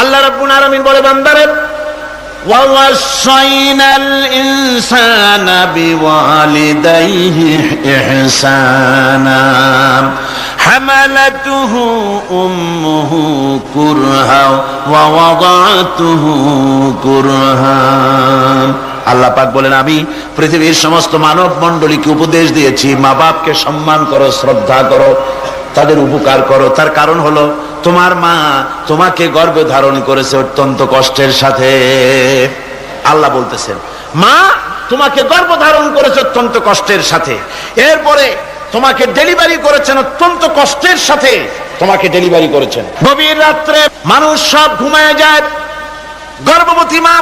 আল্লাহ রাব্বুল আলামিন বলে বান্দারে ووصينا الإنسان بوالديه إحسانا حملته أمه كرها ووضعته كرها আল্লাহ পাক বলেন আমি পৃথিবীর সমস্ত মানব মণ্ডলীকে উপদেশ দিয়েছি মা বাপকে সম্মান করো শ্রদ্ধা করো তাদের উপকার করো। তার কারণ হলো, তোমার মা তোমাকে গর্ভে ধারণ করেছে অত্যন্ত কষ্টের সাথে। আল্লাহ বলতেছেন, মা তোমাকে গর্ভ ধারণ করেছে অত্যন্ত কষ্টের সাথে। এরপরে তোমাকে ডেলিভারি করেছেন অত্যন্ত কষ্টের সাথে। তোমাকে ডেলিভারি করেছেন। গভীর রাত্রে মানুষ সব ঘুমায় যায়। গর্ভবতী মা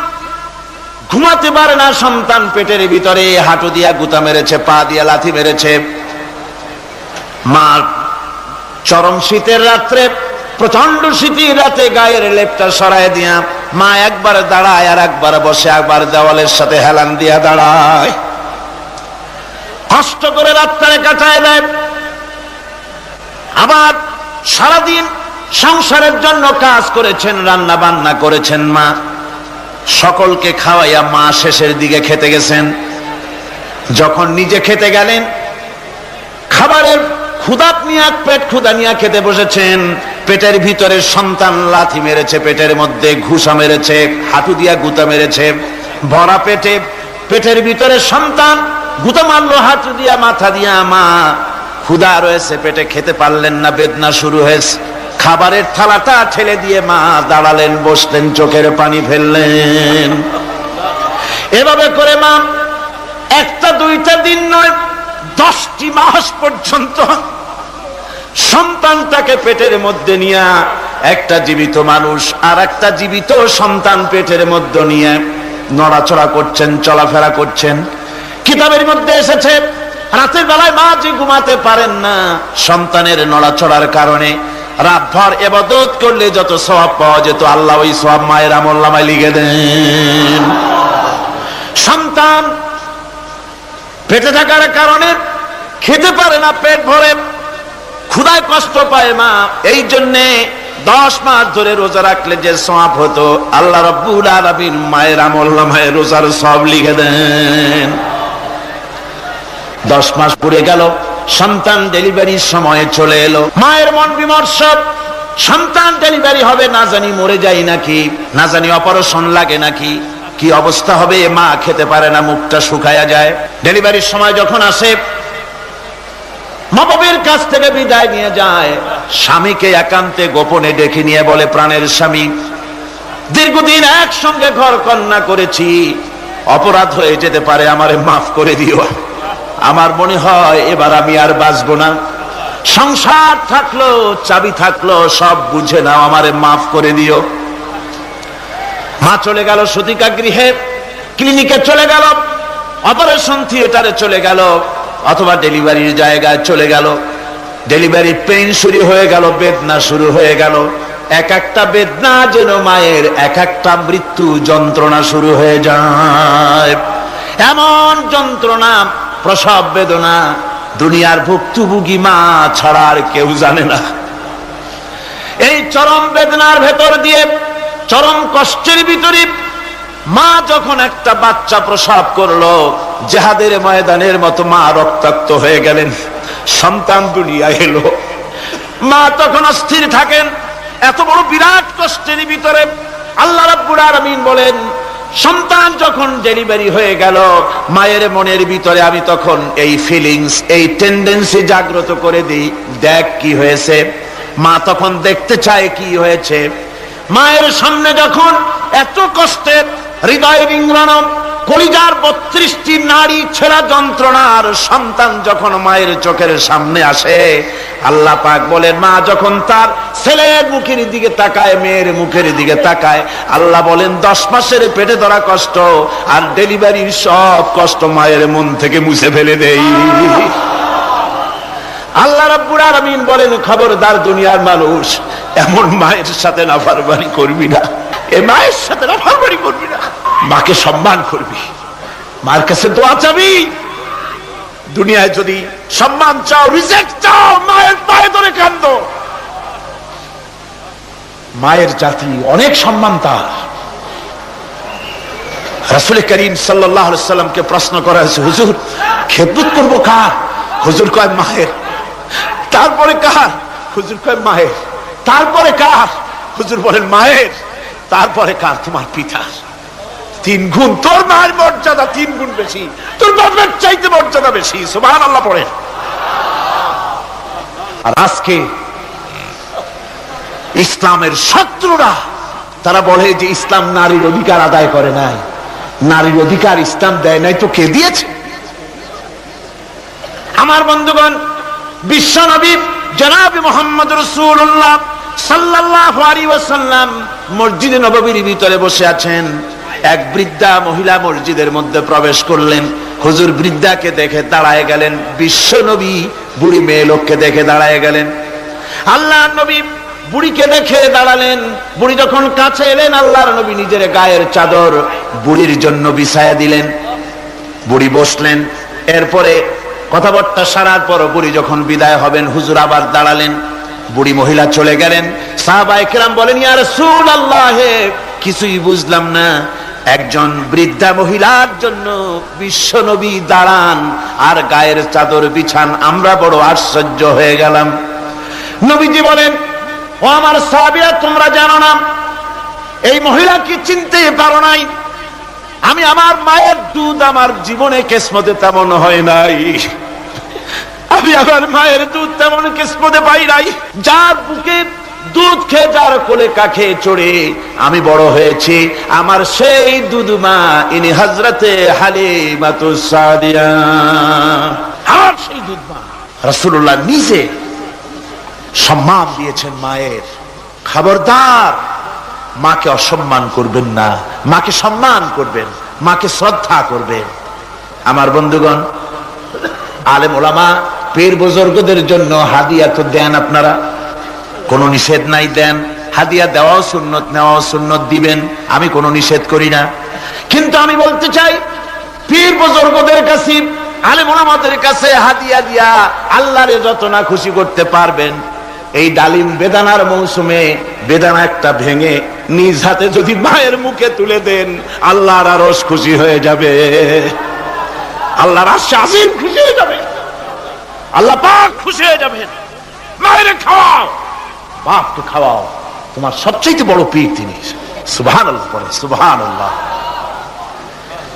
ঘুমাতে পারে না, সন্তান পেটের ভিতরে হাঁটু দিয়া গুতা মেরেছে, পা দিয়া লাথি মেরেছে। মা চরম শীতের রাত্রে প্রচণ্ড শীতের রাতে গায়ের লেপটা সরায় দিয়া মা একবার দাঁড়ায় আর একবার বসে, একবার দেওয়ালের সাথে হেলান দিয়া দাঁড়ায়। কষ্ট করে রাত্রে কাটায় দেয়। আবার সারাদিন সংসারের জন্য কাজ করেছেন রান্না বান্না করেছেন মা। সকলকে খাওয়াইয়া মা শেষের দিকে খেতে গেছেন। যখন নিজে খেতে গেলেন, খাবারের ক্ষুদাত নিয়ে, পেট ক্ষুদা নিয়ে খেতে বসেছেন। পেটের ভিতরে সন্তান লাথি মেরেছে, পেটের মধ্যে ঘুষা মেরেছে, হাঁটু দিয়া গুতা মেরেছে, ভরা পেটে, পেটের ভিতরে সন্তান, গুতা মারলো, হাঁটু দিয়া, মাথা দিয়া, মা ক্ষুদা রয়েছে, পেটে খেতে পারলেন না, বেদনা শুরু হয়েছে। খাবারের থালাটা ঠেলে দিয়ে মা দাঁড়ালেন, বসলেন, চোখের পানি ফেললেন। এভাবে করে মা, একটা দুইটা দিন নয়, দশটি মাস পর্যন্ত সন্তানটাকে পেটের মধ্যে নিয়ে, একটা জীবিত মানুষ আর একটা জীবিত সন্তান পেটের মধ্যে নিয়ে নড়াচড়া করছেন, চলাফেরা করছেন। কিতাবের মধ্যে এসেছে, রাতের বেলায় মা যে ঘুমাতে পারেন না, সন্তানের নড়াচড়ার কারণে রাতভর এবাদত করলে যত সব পাওয়া যেত, আল্লাহ ওই সব মায়ের আমল্লামায় লিখে দেন। সন্তান পেটে থাকার কারণে খেতে পারে না, পেট ভরে। ক্ষুদায় কষ্ট পায় মা। এই জন্যে দশ মাস ধরে রোজা রাখলে যে সব হতো, আল্লাহ রব্বুল আলামিন মায়ের আমল্লামায় রোজার সব লিখে দেন। দশ মাস পুড়ে গেল, সন্তান ডেলিভারির সময় চলে এলো। মায়ের মন বিমর্ষ, সন্তান ডেলিভারি হবে, না জানি মরে যাই নাকি, না জানি অপারেশন লাগে নাকি, কি অবস্থা হবে, মা খেতে পারে না, মুখটা শুকায়া যায়। ডেলিভারির সময় যখন আসে মবাবের কাছ থেকে বিদায় নিয়ে যায়। স্বামীকে একান্তে গোপনে ডেকে নিয়ে বলে, প্রাণের স্বামী, দীর্ঘদিন একসঙ্গে ঘর কন্যা করেছি। অপরাধ হয়ে যেতে পারে, আমারে মাফ করে দিও। আমার মনে হয় এবার আমি আর বাঁচবো না। সংসার থাকল, চাবি থাকল, সব বুঝে নাও, আমারে মাফ করে দিও। মা চলে গেল সতিকা গৃহে ক্লিনিকে চলে গেল, অপারেশন থিয়েটারে চলে গেল। অথবা ডেলিভারির জায়গায় চলে গেল। ডেলিভারি পেইন শুরু হয়ে গেল, বেদনা শুরু হয়ে গেল। এক একটা বেদনা যেন মায়ের, এক একটা মৃত্যু যন্ত্রণা শুরু হয়ে যায়। এমন যন্ত্রণা, প্রসব বেদনা, দুনিয়ার ভুক্তভোগী মা ছাড়া আর কেউ জানে না। এই চরম বেদনার ভেতর দিয়ে, চরম কষ্টের ভিতরে মা যখন একটা বাচ্চা প্রসব করল, জেহাদের ময়দানের মতো মা রক্তাক্ত হয়ে গেলেন। সন্তান দুনিয়া এলো। মা তখন অস্থির থাকেন। এত বড় বিরাট কষ্টের ভিতরে আল্লাহ রাব্বুল আলামিন বলেন, সন্তান যখন ডেলিভারি হয়ে গেল, মায়ের মনের ভিতরে আমি তখন এই ফিলিংস এই টেন্ডেন্সি জাগ্রত করে দিই। দেখ কি হয়েছে। মা তখন দেখতে চায় কি হয়েছে। মায়ের সামনে যখন এত কষ্টের হৃদয় বিংরণম কলিজার বত্রিশটি নারী ছেঁড়া যন্ত্রণার সন্তান যখন মায়ের চোখের সামনে আসে, আল্লাহ পাক বলেন, মা যখন তার ছেলের মুখের দিকে তাকায়, মেয়ের মুখের দিকে তাকায়, আল্লাহ বলেন, দশ মাসের পেটে ধরা কষ্ট আর ডেলিভারির সব কষ্ট মায়ের মন থেকে মুছে ফেলে দেই। আল্লাহ রাব্বুল আলামিন বলেন, খবরদার দুনিয়ার মানুষ, এমন মায়ের সাথে নাফরমানি করবি না। এ মায়ের সাথে নাফরমানি করবি না। মাকে সম্মান করবি। মার কাছে দোয়া চাবি। দুনিয়ায় যদি সম্মান চাও রিজেক্ট চাও, মায়ের পায়ে ধরে কান্দ মায়ের জাতি অনেক সম্মান তার। রাসুল করিম সাল্লাহ সাল্লামকে প্রশ্ন করা হয়েছে, হুজুর, খেদমত করব কার? হুজুর কয়, মায়ের। তারপরে কার? হুজুর কয়, মায়ের। তারপরে কার? হুজুর বলেন, মায়ের। তারপরে কার? তোমার পিতার। তিন গুণ তোর মায়ের মর্যাদা তিন গুণ বেশি। তোর বাপের চাইতে মর্যাদা বেশি। সুবাহ আল্লাহ পড়ে আর আজকে ইসলামের শত্রুরা, তারা বলে যে ইসলাম নারীর অধিকার আদায় করে নাই। নারীর অধিকার ইসলাম দেয় নাই, তো কে দিয়েছে? আমার বন্ধুগণ বিশ্ব নবী জনাবি মোহাম্মদ রসুল্লাহ সাল্লাল্লাহু আলাইহি ওয়াসাল্লাম মসজিদে নববীর ভিতরে বসে আছেন। এক বৃদ্ধা মহিলা মসজিদের মধ্যে প্রবেশ করলেন। হুজুর বৃদ্ধাকে দেখে দাঁড়ায় গেলেন। বিশ্ব নবী বুড়ি মেয়ে লোককে দেখে দাঁড়ায় গেলেন। আল্লাহ নবী বুড়িকে দেখে দাঁড়ালেন। বুড়ি যখন কাছে এলেন, আল্লাহর নবী নিজের গায়ের চাদর বুড়ির জন্য বিছায়া দিলেন। বুড়ি বসলেন। এরপরে কথাবার্তা সারার পর বুড়ি যখন বিদায় হবেন, হুজুর আবার দাঁড়ালেন। বুড়ি মহিলা চলে গেলেন। সাহাবাই কেরাম বলেন ইয়ার সুল আল্লাহ কিছুই বুঝলাম না। একজন বৃদ্ধা মহিলার জন্য বিশ্বনবী দাঁড়ান, আর গায়ের চাদর বিছান। আমরা বড় আশ্চর্য হয়ে গেলাম। নবীজি বলেন, ও আমার সাহাবিরা, তোমরা জানো না, এই মহিলাকে চিনতে পারো নাই? আমি আমার মায়ের দুধ আমার জীবনে কেসমতে তেমন হয় নাই। আমি আমার মায়ের দুধ তেমন কিসমতে পাই নাই। যার বুকে দুধ খেয়ে, যার কোলে কাখে চড়ে, আমি বড় হয়েছি। আমার সেই দুধ মা, ইনি হজরতে হালে সাদিয়া। আমার সেই দুধ মা রসুল্লাহ নিজে সম্মান দিয়েছেন মায়ের। খবরদার, মাকে অসম্মান করবেন না, মাকে সম্মান করবেন, মাকে শ্রদ্ধা করবেন। আমার বন্ধুগণ, আলেম ওলামা পীর বুজুর্গদের জন্য হাদিয়া তো দেন আপনারা। কোনো নিষেধ নাই দেন। হাদিয়া দেওয়াও সুন্নত, নেওয়াও সুন্নত দিবেন। আমি কোনো নিষেধ করি না। কিন্তু আমি বলতে চাই, পীর বুজুর্গদের কাছে, আলেম ওলামাদের কাছে হাদিয়া দিয়া আল্লাহরে যত না খুশি করতে পারবেন, এই ডালিম বেদানার মৌসুমে বেদানা একটা ভেঙে নিজ হাতে যদি মায়ের মুখে তুলে দেন, আল্লাহর আরস খুশি হয়ে যাবে। আল্লাহর আশ্বাসীন খুশি হয়ে যাবে। আল্লাহ পাক খুশি হয়ে যাবেন। মায়ের খাওয়াও। বাপকে খাওয়াও। তোমার সবচেয়ে বড় পীর তিনি। সুবহান আল্লাহ সুবহান আল্লাহ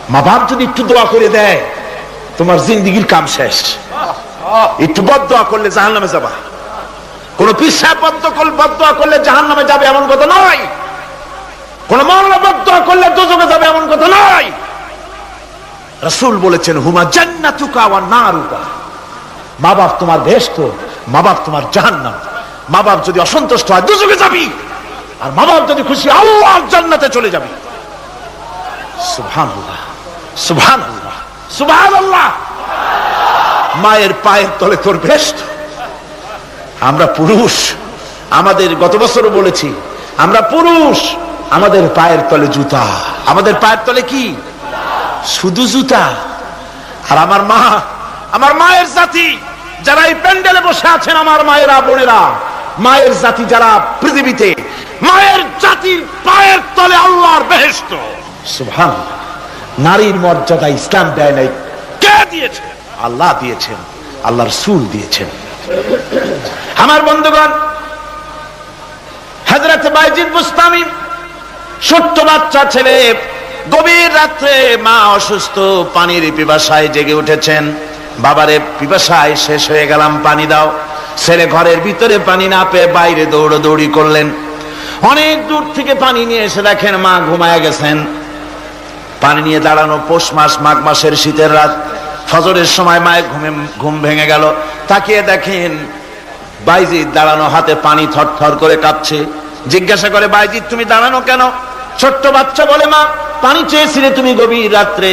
মা বাপ যদি একটু দোয়া করে দেয়, তোমার জিন্দিগির কাম শেষ। একটু বদ দোয়া করলে জাহান নামে যাবা। কোন পিসা বদোয়া করলে জাহান নামে যাবে এমন কথা নয়। কোন মরলা বদোয়া করলে দোজকে যাবে এমন কথা নয়। রসুল বলেছেন, হুমা জান্নাতুকা ওয়া নারুকা। মা বাপ তোমার বেহেশত মা বাপ তোমার জাহান্নাম। মা বাপ যদি অসন্তুষ্ট হয় দুজকে যাবি। আর মা বাপ যদি খুশি আল্লাহ জান্নাতে চলে যাবি। সুবহানাল্লাহ সুবহানাল্লাহ সুবহানাল্লাহ। মায়ের পায়ের তলে তোর বেহেশত আমরা পুরুষ, আমাদের গত বছরও বলেছি, আমরা পুরুষ, আমাদের পায়ের তলে জুতা। আমাদের পায়ের তলে কি? শুধু জুতা। আর আমার মা, আমার মায়ের জাতি। যারা এই প্যান্ডেলে বসে আছেন আমার মায়েরা, বোনেরা, মায়ের জাতি যারা পৃথিবীতে, মায়ের জাতির পায়ের তলে আল্লাহর বেহেস্ত সুভান নারীর মর্যাদা ইসলাম দেয় নাই। কে দিয়েছে? আল্লাহ দিয়েছেন আল্লাহর সুল দিয়েছেন। আমার বন্ধুগণ হাজরত বাইজিদ বুস্তামি ছোট্ট বাচ্চা ছেলে, গভীর রাত্রে মা অসুস্থ, পানির পিপাসায় জেগে উঠেছেন। বাবারে পিপাসায় শেষ হয়ে গেলাম, পানি দাও। ছেলে ঘরের ভিতরে পানি না পেয়ে বাইরে দৌড়দৌড়ি করলেন। অনেক দূর থেকে পানি নিয়ে এসে দেখেন মা ঘুমায় গেছেন। পানি নিয়ে দাঁড়ানো পৌষ মাস, মাঘ মাসের শীতের রাত। ফজরের সময় মায়ের ঘুমে ঘুম ভেঙে গেল। তাকিয়ে দেখেন বাইজিৎ দাঁড়ানো হাতে পানি থরথর করে কাঁপছে। জিজ্ঞাসা করে বাইজিৎ তুমি দাঁড়ানো কেন? ছোট্ট বাচ্চা, বলে মা, পানি চেয়েছিলে তুমি গভীর রাত্রে।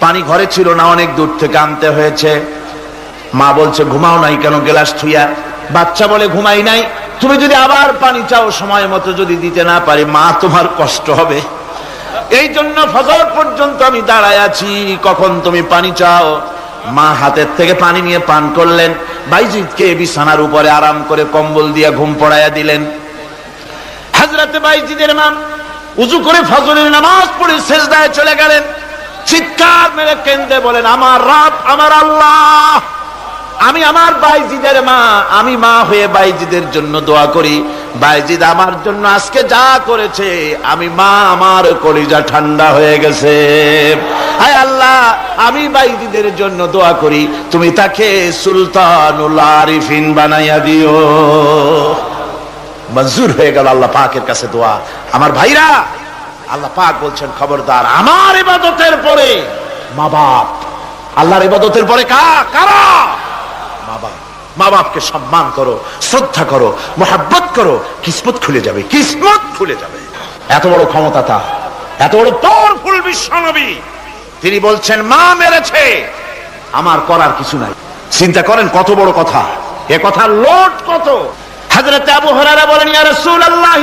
পানি ঘরে ছিল না, অনেক দূর থেকে আনতে হয়েছে। মা বলছে, ঘুমাও নাই কেন গেলাস থুইয়া? বাচ্চা বলে, ঘুমাই নাই। তুমি যদি আবার পানি চাও, সময় মতো যদি দিতে না পারি, মা, তোমার কষ্ট হবে। এই জন্য ফজর পর্যন্ত আমি দাঁড়ায় আছি। কখন তুমি পানি চাও? মা হাতের থেকে পানি নিয়ে পান করলেন। বাইজিৎকে বিছানার উপরে আরাম করে কম্বল দিয়ে ঘুম পড়াইয়া দিলেন। হাজরাতে বাইজিদের নাম উজু করে ফজরের নামাজ পড়ে শেষদায় চলে গেলেন। চিৎকার মেরে কেন্দ্রে বলেন, আমার রাত আমার আল্লাহ। আমি আমার বাইজিদের মা, আমি মা হয়ে বাইজিদের জন্য দোয়া করি। বাইজিদ আমার জন্য আজকে যা করেছে, আমি মা আমার কলিজা ঠান্ডা হয়ে গেছে। হায় আল্লাহ, আমি বাইজিদের জন্য দোয়া করি। তুমি তাকে সুলতানুল আরিফিন বানাইয়া দিও। মঞ্জুর হয়ে গেল আল্লাহ পাকের কাছে দোয়া। আমার ভাইরা আল্লাহ পাক বলছেন, খবরদার, আমার ইবাদতের পরে মা বাপ। আল্লাহর ইবাদতের পরে কারা? মা বাপ। মা বাপকে সম্মান করো, শ্রদ্ধা করো, মোহাব্বত করো, কিসমত খুলে যাবে, কিসমত খুলে যাবে। এত বড় ক্ষমতা তা এত বড় পাওয়ারফুল বিশ্বনবী। তিনি বলছেন, মা মেরেছে, আমার করার কিছু নাই। চিন্তা করেন কত বড় কথা, এ কথা লোট কত। হাজরত আবু হরারা বলেন, ইয়া রাসূলুল্লাহ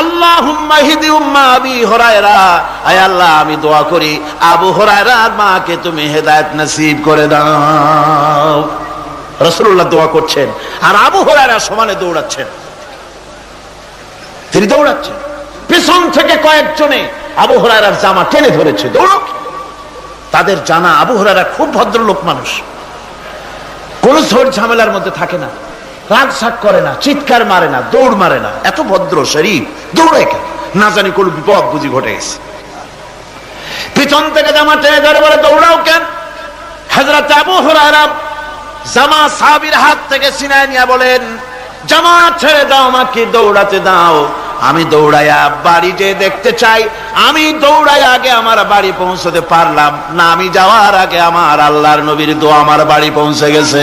আল্লাহ, আমি দোয়া করি, আবু হরায়রার মাকে তুমি নসিব করে দাও। রসুল্লাহ দোয়া করছেন, আর আবু হরায়রা সমানে দৌড়াচ্ছেন। তিনি দৌড়াচ্ছেন। পেছন থেকে কয়েকজনে আবু হরায়রার জামা টেনে ধরেছে, দৌড়ক। তাদের জানা আবু হরায়রা খুব ভদ্রলোক মানুষ। কোন ঝামেলার মধ্যে থাকে না। রাগ শাক করে না, চিৎকার মারে না, দৌড় মারে না। এত ভদ্র শরীর দৌড়ে কেন? না জানি কোন বিপদ বুঝি ঘটে গেছে। পিছন থেকে জামা টেনে ধরে বলে, দৌড়াও কেন? হাজরত আবু হুরায়রা জামা সাহাবীর হাত থেকে সিনায় নিয়ে বলেন, জামা ছেড়ে দাও আমাকে, দৌড়াতে দাও। আমি দৌড়াইয়া বাড়ি যে দেখতে চাই। আমি দৌড়াই আগে আমার বাড়ি পৌঁছতে পারলাম না। আমি যাওয়ার আগে আমার আল্লাহর নবীর দোয়া আমার বাড়ি পৌঁছে গেছে।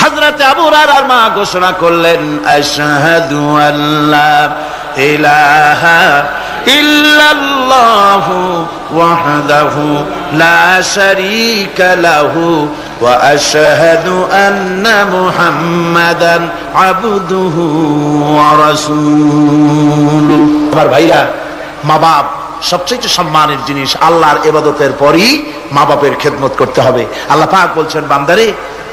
হজরত আবু রারার মা ঘোষণা করলেন, আশহাদু আল্লাহ ইলাহা ইল্লাল্লাহু ওয়াহদাহু লা শারীকা লাহু ওয়া আশহাদু আন্না মুহাম্মাদান আবদুহু ওয়া রাসূলুহু। আমার ভাইরা মা বাপ সবচেয়ে সম্মানের জিনিস আল্লাহর এবাদতের পরই মা বাপের খেদমত করতে হবে। আল্লাহ পাক বলছেন, বান্দারে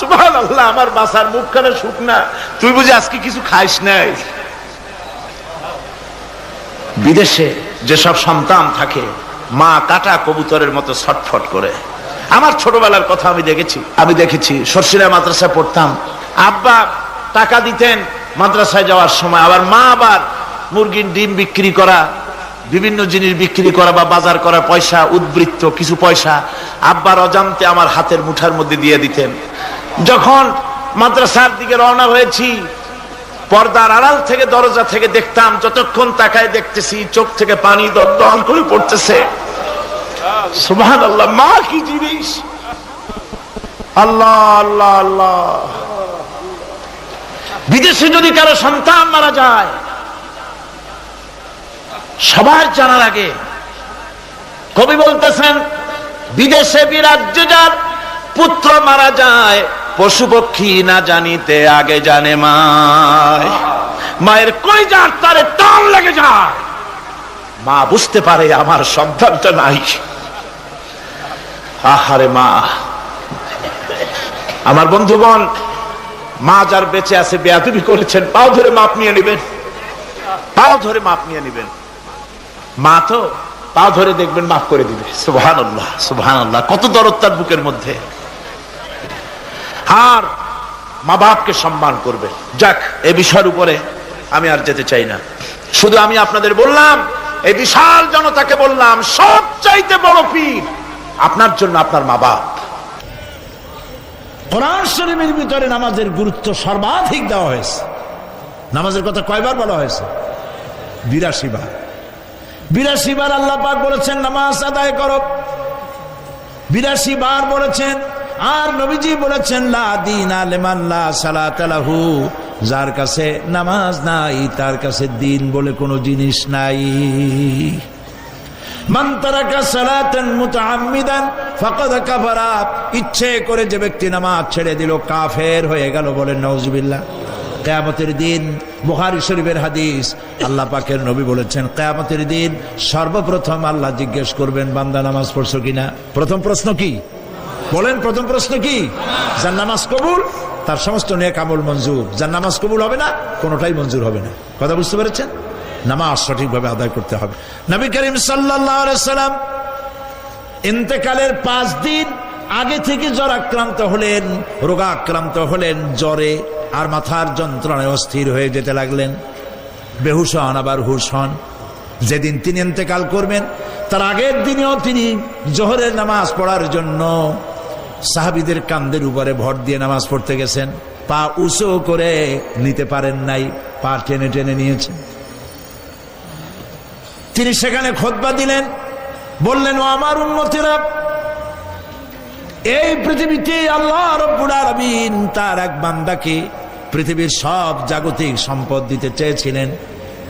সুবহানাল্লাহ, আমার বাসার মুখখানে শুকনা তুই বুঝি আজকে কিছু খাইস নাই? বিদেশে যেসব সন্তান থাকে, মা কাটা কবুতরের মতো ছটফট করে। আমার ছোটবেলার কথা আমি দেখেছি। আমি দেখেছি সর্ষিরা মাদ্রাসায় পড়তাম। আব্বা টাকা দিতেন মাদ্রাসায় যাওয়ার সময়। আবার মা আবার মুরগির ডিম বিক্রি করা, বিভিন্ন জিনিস বিক্রি করা বা বাজার করা, পয়সা, উদ্বৃত্ত, কিছু পয়সা আব্বার অজান্তে আমার হাতের মুঠার মধ্যে দিয়ে দিতেন। যখন মাদ্রাসার দিকে রওনা হয়েছি, পর্দার আড়াল থেকে দরজা থেকে দেখতাম, যতক্ষণ তাকায় দেখতেছি চোখ থেকে পানি দল করে পড়তেছে। আল্লাহ মা, কি জিনিস? আল্লাহ আল্লাহ আল্লাহ। বিদেশে যদি কারও সন্তান মারা যায়, সবার জানার আগে কবি বলতেছেন, বিদেশে বিরাজ্য যার, পুত্র মারা যায় পশু পক্ষী না জানিতে আগে জানে মায়। মায়ের কই যার তারে টান লেগে যায়। মা বুঝতে পারে আমার সন্তানটা নাই। আহারে মা। আমার বন্ধুগণ, মা যার বেঁচে আছে বেয়াদবি করেছেন, পাও ধরে মাপ নিয়ে নেবেন। পাও ধরে মাপ নিয়ে নেবেন। মা তো পা ধরে দেখবেন মাফ করে দিবে। সুবহান আল্লাহ সুবহান আল্লাহ কত দরদ তার বুকের মধ্যে। আর মা বাপকে সম্মান করবে। যাক, এ বিষয়ের উপরে আমি আর যেতে চাই না। শুধু আমি আপনাদের বললাম এই বিশাল জনতাকে বললাম সব চাইতে বড় পীর আপনার জন্য আপনার মা বাপ। শরীফের ভিতরে নামাজের গুরুত্ব সর্বাধিক দেওয়া হয়েছে। নামাজের কথা কয়বার বলা হয়েছে? বিরাশি বার। বিরাশি বার আল্লাহ বলেছেন, নামাজ আদায় করো। বিরাশি বার বলেছেন আর নবীজি বলেছেন, লা দিন আলেমান লা যার কাছে নামাজ নাই, তার কাছে দিন বলে কোনো জিনিস নাই। ইচ্ছে করে যে ব্যক্তি নামাজ ছেড়ে দিল, কাফের হয়ে গেল বলেন নাউজুবিল্লাহ কেয়ামতের দিন, বুখারী শরীফের হাদিস, আল্লাহ পাকের নবী বলেছেন, কেয়ামতের দিন সর্বপ্রথম আল্লাহ জিজ্ঞেস করবেন, বান্দা নামাজ পড়ছো কিনা? প্রথম প্রশ্ন কি? বলেন, প্রথম প্রশ্ন কি? যার নামাজ কবুল, তার সমস্ত নেক আমল মঞ্জুর। যার নামাজ কবুল হবে না, কোনোটাই মঞ্জুর হবে না। কথা বুঝতে পেরেছেন? নামাজ সঠিকভাবে আদায় করতে হবে। নবী করিম সাল্লাম ইন্তেকালের পাঁচ দিন আগে থেকে জ্বর আক্রান্ত হলেন রোগা আক্রান্ত হলেন, জ্বরে আর মাথার যন্ত্রণায় অস্থির হয়ে যেতে লাগলেন। বেহুশ হন, আবার হুশ হন। যেদিন তিনি ইন্তেকাল করবেন, তার আগের দিনেও তিনি জোহরের নামাজ পড়ার জন্য সাহাবিদের কান্দের উপরে ভর দিয়ে নামাজ পড়তে গেছেন। পা উঁচু করে নিতে পারেন নাই, পা টেনে টেনে নিয়েছেন। তিনি সেখানে খোদবা দিলেন, বললেন, ও আমার উন্নতিরা এই পৃথিবীতে আল্লাহ তার এক বান্দাকে পৃথিবীর সব জাগতিক সম্পদ দিতে চেয়েছিলেন,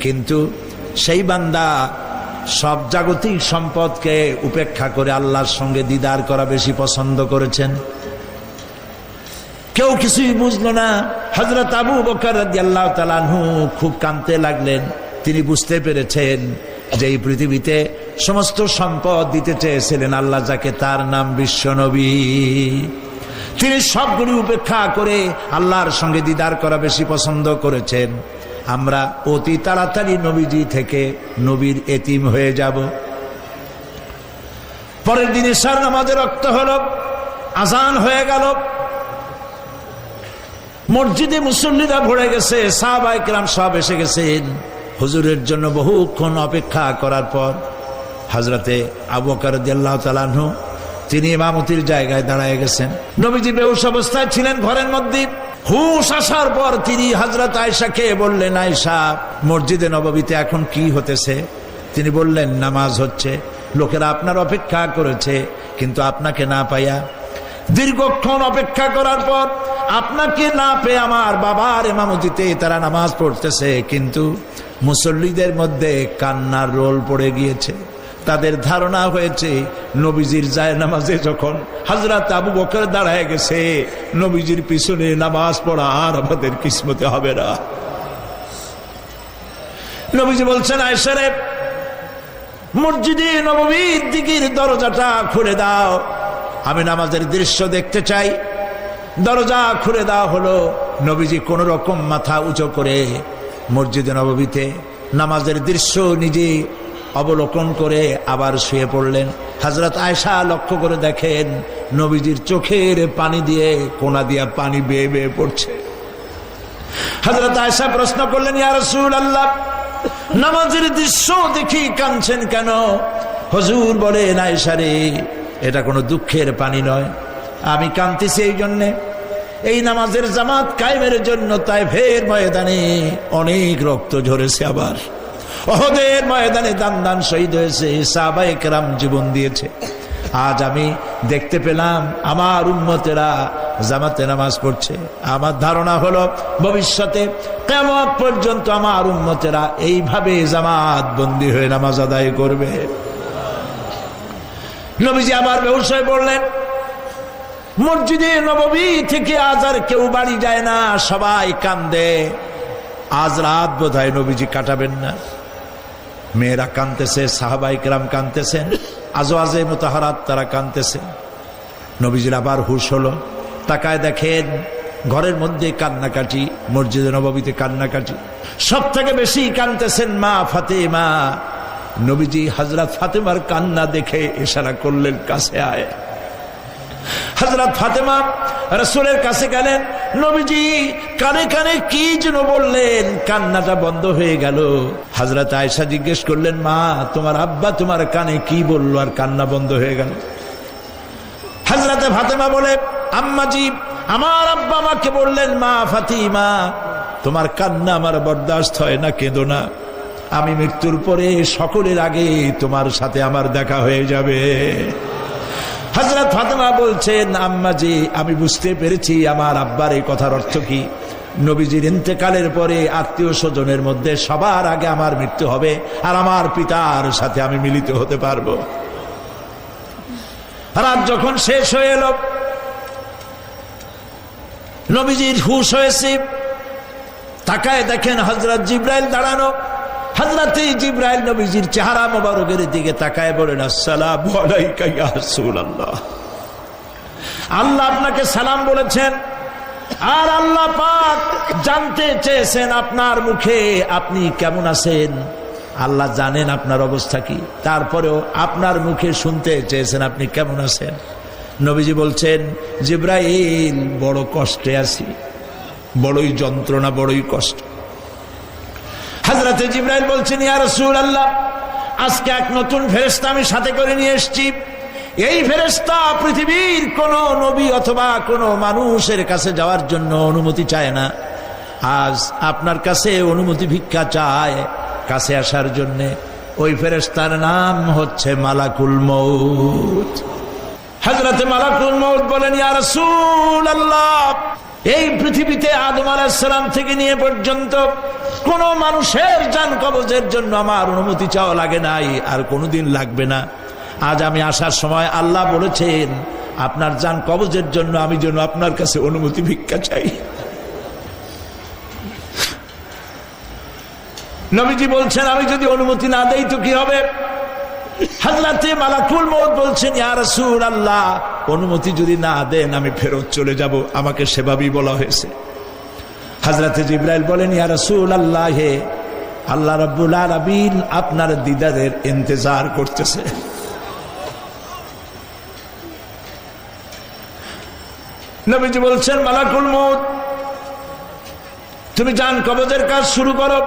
কিন্তু সেই বান্দা সব জাগতিক সম্পদকে উপেক্ষা করে আল্লাহর সঙ্গে দিদার করা বেশি পছন্দ করেছেন। কেউ কিছুই বুঝলো না। হজরত আবু বকর আল্লাহ তালানহু খুব কাঁদতে লাগলেন। তিনি বুঝতে পেরেছেন যে এই পৃথিবীতে সমস্ত সম্পদ দিতে চেয়েছিলেন আল্লাহ, যাকে তার নাম বিশ্বনবী। তিনি সবগুলি উপেক্ষা করে আল্লাহর সঙ্গে দিদার করা বেশি পছন্দ করেছেন। আমরা অতি তাড়াতাড়ি নবীজি থেকে নবীর এতিম হয়ে যাব। পরের দিন ইশার নামাজের রক্ত হল, আজান হয়ে গেল। মসজিদে মুসল্লিরা ভরে গেছে সাহবাইকরাম সব এসে গেছেন। হুজুরের জন্য বহুক্ষণ অপেক্ষা করার পর হাজরাতে আবু কারদ্দাল্লাহ তালাহু তিনি ইমামতির জায়গায় দাঁড়ায় গেছেন। নবীজি বেহুশ অবস্থায় ছিলেন ঘরের মধ্যে। হুশ আসার পর তিনি হাজরত আয়সাকে বললেন আয়সা মসজিদে নববীতে এখন কি হতেছে? তিনি বললেন, নামাজ হচ্ছে। লোকেরা আপনার অপেক্ষা করেছে, কিন্তু আপনাকে না পাইয়া দীর্ঘক্ষণ অপেক্ষা করার পর আপনাকে না পেয়ে আমার বাবার এমামতিতে তারা নামাজ পড়তেছে। কিন্তু মুসল্লিদের মধ্যে কান্নার রোল পড়ে গিয়েছে। তাদের ধারণা হয়েছে নবীজির যায় নামাজে যখন হাজরাত আবু বকর দাঁড়ায় গেছে, নবীজির পিছনে নামাজ পড়া আর আমাদের কিসমতে হবে না। নবীজি বলছেন আয়সারে মসজিদে নবমীর দিকের দরজাটা খুলে দাও। আমি নামাজের দৃশ্য দেখতে চাই। দরজা খুলে দেওয়া হলো, নবীজি কোন রকম মাথা উঁচু করে মসজিদে নববীতে নামাজের দৃশ্য নিজে অবলোকন করে আবার শুয়ে পড়লেন। হাজরত আয়সা লক্ষ্য করে দেখেন নবীজির চোখের পানি দিয়ে কোনা দিয়া পানি বেয়ে বেয়ে পড়ছে। হাজরত আয়সা প্রশ্ন করলেন, ইয়া রসুল আল্লাহ নামাজের দৃশ্য দেখি কাঁদছেন কেন? হজুর বলেন আয়সা রে, এটা কোনো দুঃখের পানি নয়, আমি কাঁদতেছি এই জন্যে। এই নামাজের জামাত কায়েমের জন্য তাই ফের ময়দানে অনেক রক্ত ঝরেছে আবার। অহদের ময়দানে দান দান শহীদ হয়েছে, সাহাবায়ে কেরাম জীবন দিয়েছে। আজ আমি দেখতে পেলাম আমার উন্মতেরা জামাতে নামাজ পড়ছে। আমার ধারণা হলো ভবিষ্যতে কেমন পর্যন্ত আমার উন্মতেরা এইভাবে জামাত বন্দী হয়ে নামাজ আদায় করবে। নবীজি আবার ব্যবসায় বললেন, মসজিদে নববী থেকে আজ আর কেউ বাড়ি যায় না, সবাই কান্দে। আজ রাত বোধ হয় নবীজি কাটাবেন না। মেয়েরা কানতেছে, সাহাবাই কেরাম কানতেছেন আজও আজে মোতাহারাত তারা কানতেছেন নবীজির আবার হুশ হলো। তাকায় দেখেন, ঘরের মধ্যে কান্নাকাটি, মসজিদে নববীতে কান্নাকাটি। সব থেকে বেশি কানতেছেন মা ফাতেমা। নবীজি হজরত ফাতেমার কান্না দেখে ইশারা করলেন, কাছে আয়। হজরত ফাতেমা রসুলের কাছে গেলেন নবীজি কানে কানে কি যেন বললেন কান্নাটা বন্ধ হয়ে গেল। হজরত আয়সা জিজ্ঞেস করলেন, মা, তোমার আব্বা তোমার কানে কি বলল আর কান্না বন্ধ হয়ে গেল? হাজরাতে ফাতেমা বলে আম্মাজি আমার আব্বা আমাকে বললেন, মা ফাতিমা, তোমার কান্না আমার বরদাস্ত হয় না, কেঁদো না। আমি মৃত্যুর পরে সকলের আগে তোমার সাথে আমার দেখা হয়ে যাবে। হজরত ফাতেমা বলছেন, আম্মাজি, আমি বুঝতে পেরেছি আমার আব্বার এই কথার অর্থ কি। নবীজির ইন্তেকালের পরে আত্মীয় স্বজনের মধ্যে সবার আগে আমার মৃত্যু হবে আর আমার পিতার সাথে আমি মিলিত হতে পারব। রাত যখন শেষ হয়ে এলো, নবীজির হুশ হয়েছে। তাকায় দেখেন হজরত জিব্রাইল দাঁড়ানো। হজরত জিব্রাইল নবীজির চেহারা মোবারকের দিকে তাকায় বলেন, আসসালাম আল্লাহ আল্লাহ আপনাকে সালাম বলেছেন, আর আল্লাহ পাক জানতে চেয়েছেন আপনার মুখে আপনি কেমন আছেন? আল্লাহ জানেন আপনার অবস্থা কি। তারপরেও আপনার মুখে শুনতে চেয়েছেন আপনি কেমন আছেন? নবীজি বলছেন, জিব্রাইল, বড় কষ্টে আছি। বড়ই যন্ত্রণা, বড়ই কষ্ট। হাজরাতে জিব্রাইল বলছেন, ইয়া রসুল আল্লাহ আজকে এক নতুন ফেরেস্তা আমি সাথে করে নিয়ে এসেছি। এই ফেরেস্তা পৃথিবীর কোন নবী অথবা কোন মানুষের কাছে যাওয়ার জন্য অনুমতি চায় না। আজ আপনার কাছে অনুমতি ভিক্ষা চায় কাছে আসার জন্য। ওই ফেরেস্তার নাম হচ্ছে মালাকুল মৌত হজরতে মালাকুল মৌত বলেন, ইয়া রাসূল আল্লাহ এই পৃথিবীতে আদম আলাহিসাল্লাম থেকে নিয়ে পর্যন্ত কোন মানুষের যান কবজের জন্য আমার অনুমতি চাওয়া লাগে নাই, আর কোনোদিন লাগবে না। আজ আমি আসার সময় আল্লাহ বলেছেন, আপনার যান কবজের জন্য আমি যেন আপনার কাছে অনুমতি ভিক্ষা চাই। নবীজি বলছেন, আমি যদি অনুমতি না দেই তো কি হবে? হাজরাতে মালাকুল মৌত বলছেন, ইয়া রাসূল আল্লাহ অনুমতি যদি না দেন, আমি ফেরত চলে যাব। আমাকে সেভাবেই বলা হয়েছে। হাজরাতে জিব্রাইল বলেন, ইয়া রাসূল আল্লাহ আল্লাহ রাব্বুল আলামিন আপনার দিদারের ইন্তজার করতেছে। নবীজি বলছেন, মালাকুল মৌত তুমি যান কবজের কাজ শুরু করো।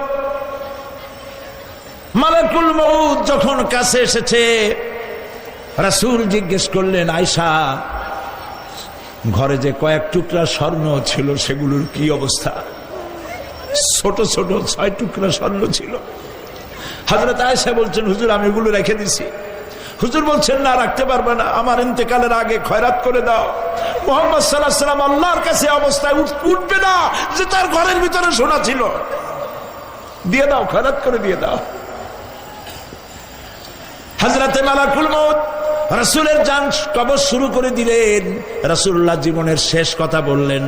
মালাকুল মৌত যখন কাছে এসেছে রাসূল জিজ্ঞেস করলেন আয়সা ঘরে যে কয়েক টুকরা স্বর্ণ ছিল, সেগুলোর কি অবস্থা? ছোট ছোট ছয় টুকরা স্বর্ণ ছিল। হাজরত আয়সা বলছেন, হুজুর, আমি এগুলো রেখে দিছি। হুজুর বলছেন, না, রাখতে পারবে না। আমার ইন্তেকালের আগে খয়রাত করে দাও। মোহাম্মদ সাল্লাহ সাল্লাম আল্লাহর কাছে অবস্থায় উঠ- উঠবে না যে তার ঘরের ভিতরে সোনা ছিল। দিয়ে দাও, খয়রাত করে দিয়ে দাও। হাজরাতে মালাকুল মৌত রসুলের যান কবর শুরু করে দিলেন। রসুল্লাহ জীবনের শেষ কথা বললেন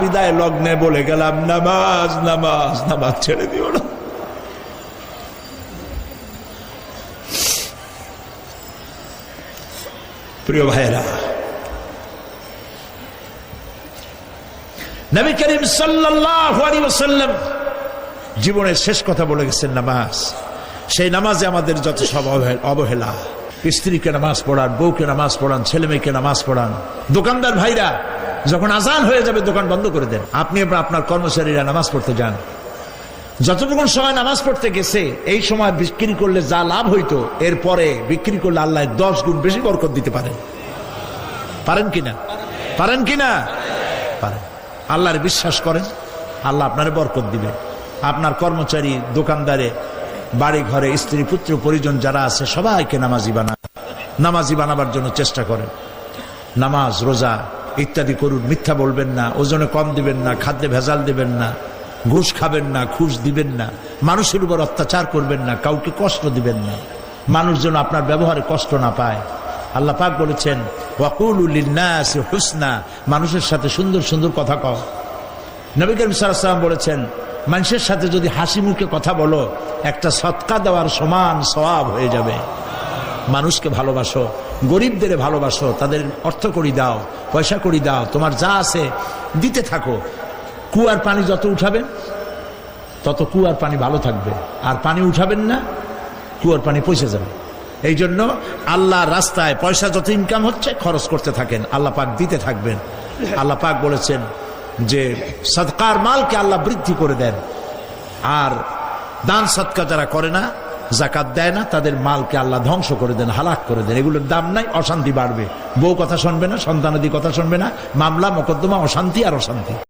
বিদায় লগ্নে বলে গেলাম, নামাজ নামাজ নামাজ ছেড়ে দিও না। প্রিয় ভাইরা নবী করিম জীবনের শেষ কথা বলে গেছেন নামাজ। সেই নামাজে আমাদের যত সব অবহেলা। স্ত্রীকে নামাজ পড়ান, বউকে নামাজ পড়ান ছেলে মেয়েকে নামাজ পড়ান। দোকানদার ভাইরা, যখন আজান হয়ে যাবে দোকান বন্ধ করে দেন। আপনি আপনার কর্মচারীরা নামাজ পড়তে যান। যতটুকু সময় নামাজ পড়তে গেছে, এই সময় বিক্রি করলে যা লাভ হইতো, এরপরে বিক্রি করলে আল্লাহ দশ গুণ বেশি বরকত দিতে পারেন। পারেন কিনা? পারেন কিনা? পারেন। আল্লাহর বিশ্বাস করেন, আল্লাহ আপনারে বরকত দিবে আপনার কর্মচারী, দোকানদারে বাড়ি ঘরে স্ত্রী, পুত্র, পরিজন যারা আছে, সবাইকে নামাজি বানান নামাজি বানাবার জন্য চেষ্টা করেন। নামাজ, রোজা ইত্যাদি করুন, মিথ্যা বলবেন না, ওজনে কম দিবেন না, খাদ্যে ভেজাল দিবেন না, ঘুষ খাবেন না, ঘুষ দিবেন না, মানুষের উপর অত্যাচার করবেন না, কাউকে কষ্ট দিবেন না। মানুষ যেন আপনার ব্যবহারে কষ্ট না পায়। আল্লাহ পাক বলেছেন ওয়াকুলিনাস হুসনা। মানুষের সাথে সুন্দর সুন্দর কথা কও। নবী করিম সাল্লাম বলেছেন মানুষের সাথে যদি হাসি মুখে কথা বলো, একটা সৎকা দেওয়ার সমান সওয়াব হয়ে যাবে। মানুষকে ভালোবাসো গরিবদের ভালোবাসো, তাদের অর্থ করি দাও, পয়সা করি দাও, তোমার যা আছে দিতে থাকো। কুয়ার পানি যত উঠাবেন তত কুয়ার পানি ভালো থাকবে। আর পানি উঠাবেন না কুয়ার পানি পয়সা যাবে। এই জন্য আল্লাহ রাস্তায় পয়সা যত ইনকাম হচ্ছে, খরচ করতে থাকেন। আল্লাহ পাক দিতে থাকবেন। আল্লাহ পাক বলেছেন যে সৎকার মালকে আল্লাহ বৃদ্ধি করে দেন। আর দান সৎকা যারা করে না জাকাত দেয় না, তাদের মালকে আল্লাহ ধ্বংস করে দেন, হালাক করে দেন। এগুলোর দাম নাই, অশান্তি বাড়বে। বউ কথা শুনবে না, সন্তানাদি কথা শুনবে না, মামলা, মোকদ্দমা, অশান্তি আর অশান্তি।